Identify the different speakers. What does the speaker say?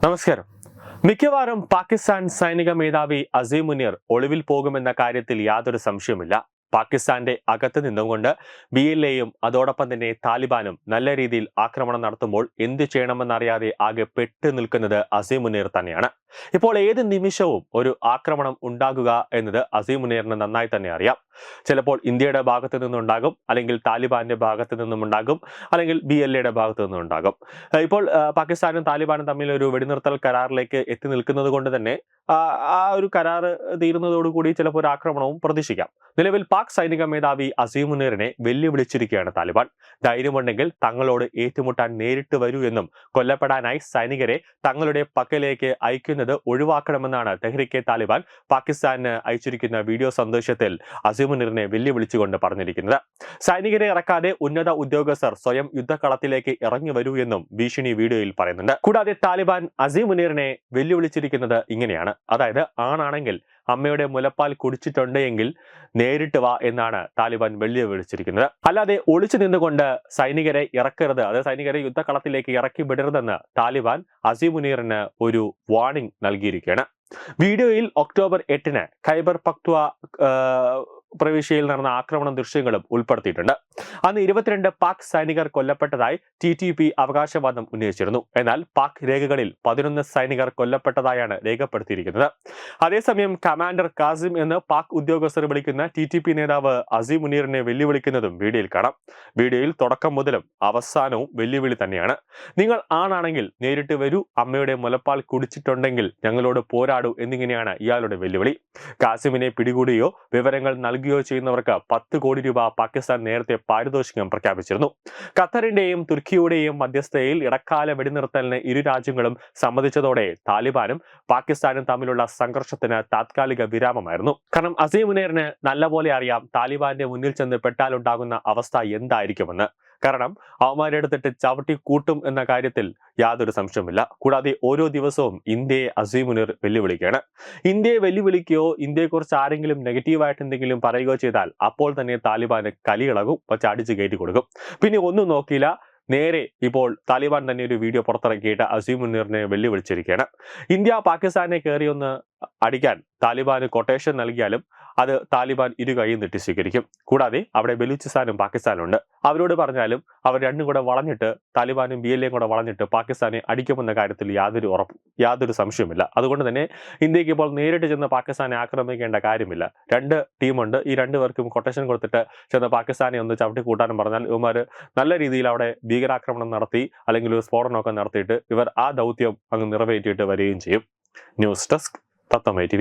Speaker 1: നമസ്കാരം. മിക്കവാറും പാകിസ്ഥാൻ സൈനിക മേധാവി അസീം ഒളിവിൽ പോകുമെന്ന കാര്യത്തിൽ യാതൊരു സംശയമില്ല പാകിസ്ഥാന്റെ അകത്ത് നിന്നുകൊണ്ട് ബി എൽ എയും അതോടൊപ്പം തന്നെ താലിബാനും നല്ല രീതിയിൽ ആക്രമണം നടത്തുമ്പോൾ എന്ത് ചെയ്യണമെന്നറിയാതെ ആകെ പെട്ടു നിൽക്കുന്നത് അസീം മുനീർ തന്നെയാണ്. ഇപ്പോൾ ഏത് നിമിഷവും ഒരു ആക്രമണം ഉണ്ടാകുക എന്നത് അസീം മുനീറിന് നന്നായി തന്നെ അറിയാം. ചിലപ്പോൾ ഇന്ത്യയുടെ ഭാഗത്ത് നിന്നുണ്ടാകും അല്ലെങ്കിൽ താലിബാന്റെ ഭാഗത്ത് നിന്നും ഉണ്ടാകും അല്ലെങ്കിൽ ബി എൽ എയുടെ ഭാഗത്ത് നിന്നും ഉണ്ടാകും ഇപ്പോൾ പാകിസ്ഥാനും താലിബാനും തമ്മിൽ ഒരു വെടിനിർത്തൽ കരാറിലേക്ക് എത്തി നിൽക്കുന്നത് കൊണ്ട് തന്നെ ആ ഒരു കരാറ് തീരുന്നതോടുകൂടി ചിലപ്പോൾ ഒരു ആക്രമണവും പ്രതീക്ഷിക്കാം. നിലവിൽ പാക് സൈനിക മേധാവി അസീം മുനീറിനെ വെല്ലുവിളിച്ചിരിക്കുകയാണ് താലിബാൻ. ധൈര്യമുണ്ടെങ്കിൽ തങ്ങളോട് ഏറ്റുമുട്ടാൻ നേരിട്ട് വരൂ എന്നും കൊല്ലപ്പെടാനായി സൈനികരെ തങ്ങളുടെ പക്കലേക്ക് അയക്കുന്നത് ഒഴിവാക്കണമെന്നാണ് തെഹ്രിക്കെ താലിബാൻ പാകിസ്ഥാന് അയച്ചിരിക്കുന്ന വീഡിയോ സന്ദേശത്തിൽ അസീമുനീറിനെ വെല്ലുവിളിച്ചുകൊണ്ട് പറഞ്ഞിരിക്കുന്നത്. സൈനികരെ ഇറക്കാതെ ഉന്നത ഉദ്യോഗസ്ഥർ സ്വയം യുദ്ധക്കളത്തിലേക്ക് ഇറങ്ങി വരൂ എന്നും ഭീഷണി വീഡിയോയിൽ പറയുന്നുണ്ട്. കൂടാതെ താലിബാൻ അസീമുനീറിനെ വെല്ലുവിളിച്ചിരിക്കുന്നത് ഇങ്ങനെയാണ്. അതായത് ആണാണെങ്കിൽ അമ്മയുടെ മുലപ്പാൽ കുടിച്ചിട്ടുണ്ട് എങ്കിൽ നേരിട്ട് വാ എന്നാണ് താലിബാൻ വെള്ളി വിളിച്ചിരിക്കുന്നത്. അല്ലാതെ ഒളിച്ചു നിന്നുകൊണ്ട് സൈനികരെ ഇറക്കരുത്. അതായത് സൈനികരെ യുദ്ധക്കളത്തിലേക്ക് ഇറക്കി വിടരുതെന്ന് താലിബാൻ അസീമുനീറിന് ഒരു വാർണിംഗ് നൽകിയിരിക്കുകയാണ്. വീഡിയോയിൽ ഒക്ടോബർ എട്ടിന് ഖൈബർ പക്വ പ്രവിശ്യയിൽ നടന്ന ആക്രമണ ദൃശ്യങ്ങളും ഉൾപ്പെടുത്തിയിട്ടുണ്ട്. അന്ന് ഇരുപത്തിരണ്ട് പാക് സൈനികർ കൊല്ലപ്പെട്ടതായി ടി ടി പി അവകാശവാദം ഉന്നയിച്ചിരുന്നു. എന്നാൽ പാക് രേഖകളിൽ പതിനൊന്ന് സൈനികർ കൊല്ലപ്പെട്ടതായാണ് രേഖപ്പെടുത്തിയിരിക്കുന്നത്. അതേസമയം കമാൻഡർ കാസിം എന്ന് പാക് ഉദ്യോഗസ്ഥർ വിളിക്കുന്ന ടി ടി പി നേതാവ് അസീം മുനീറിനെ വെല്ലുവിളിക്കുന്നതും വീഡിയോയിൽ കാണാം. വീഡിയോയിൽ തുടക്കം മുതലും അവസാനവും വെല്ലുവിളി തന്നെയാണ്. നിങ്ങൾ ആണാണെങ്കിൽ നേരിട്ട് വരൂ. അമ്മയുടെ മുലപ്പാൽ കുടിച്ചിട്ടുണ്ടെങ്കിൽ ഞങ്ങളോട് പോരാടൂ എന്നിങ്ങനെയാണ് ഇയാളുടെ വെല്ലുവിളി. കാസിമിനെ പിടികൂടിയോ വിവരങ്ങൾ നൽകുകയോ ചെയ്യുന്നവർക്ക് പത്ത് കോടി രൂപ പാകിസ്ഥാൻ നേരത്തെ പാരിതോഷികം പ്രഖ്യാപിച്ചിരുന്നു. ഖത്തറിന്റെയും തുർക്കിയുടെയും മധ്യസ്ഥതയിൽ ഇടക്കാല വെടിനിർത്തലിന് ഇരു രാജ്യങ്ങളും സമ്മതിച്ചതോടെ താലിബാനും പാകിസ്ഥാനും തമ്മിലുള്ള സംഘർഷത്തിന് താത്കാലിക വിരാമമായിരുന്നു. കാരണം അസീം മുനീറിന് നല്ലപോലെ അറിയാം താലിബാന്റെ മുന്നിൽ ചെന്ന് പെട്ടാലുണ്ടാകുന്ന അവസ്ഥ എന്തായിരിക്കുമെന്ന്. കാരണം അവന്മാരെടുത്തിട്ട് ചവിട്ടി കൂട്ടും എന്ന കാര്യത്തിൽ യാതൊരു സംശയമില്ല കൂടാതെ ഓരോ ദിവസവും ഇന്ത്യയെ അസീം മുനീർ വെല്ലുവിളിക്കുകയാണ്. ഇന്ത്യയെ വെല്ലുവിളിക്കുകയോ ഇന്ത്യയെക്കുറിച്ച് ആരെങ്കിലും നെഗറ്റീവായിട്ട് എന്തെങ്കിലും പറയുകയോ ചെയ്താൽ അപ്പോൾ തന്നെ താലിബാന് കലിയിളകും പക്ഷെ അടിച്ച് കയറ്റി കൊടുക്കും. പിന്നെ ഒന്നും നോക്കിയില്ല. നേരെ ഇപ്പോൾ താലിബാൻ തന്നെ ഒരു വീഡിയോ പുറത്തിറക്കിയിട്ട് അസീം മുനീറിനെ വെല്ലുവിളിച്ചിരിക്കുകയാണ്. ഇന്ത്യ പാകിസ്ഥാനെ കയറിയൊന്ന് അടിക്കാൻ താലിബാന് കൊട്ടേഷൻ നൽകിയാലും അത് താലിബാൻ ഇരു കൈയും നീട്ടി സ്വീകരിക്കും. കൂടാതെ അവിടെ ബലൂചിസ്ഥാനും പാകിസ്ഥാനും ഉണ്ട് അവരോട് പറഞ്ഞാലും അവർ രണ്ടും കൂടെ വളഞ്ഞിട്ട് താലിബാനും ബി എൽ എയും കൂടെ വളഞ്ഞിട്ട് പാകിസ്ഥാനെ അടിക്കുമെന്ന കാര്യത്തിൽ യാതൊരു ഉറപ്പ് യാതൊരു സംശയവുമില്ല. അതുകൊണ്ട് തന്നെ ഇന്ത്യയ്ക്ക് ഇപ്പോൾ നേരിട്ട് ചെന്ന് പാകിസ്ഥാനെ ആക്രമിക്കേണ്ട കാര്യമില്ല. രണ്ട് ടീമുണ്ട്. ഈ രണ്ടു പേർക്കും കൊട്ടേഷൻ കൊടുത്തിട്ട് ചെന്ന് പാകിസ്ഥാനെ ഒന്ന് ചവിട്ടി കൂട്ടാനും പറഞ്ഞാൽ ഇവർ നല്ല രീതിയിൽ അവിടെ ഭീകരാക്രമണം നടത്തി അല്ലെങ്കിൽ ഒരു സ്ഫോടനമൊക്കെ നടത്തിയിട്ട് ഇവർ ആ ദൗത്യം അങ്ങ് നിറവേറ്റിയിട്ട് വരികയും ചെയ്യും. News desk. തത്തമൈ ടി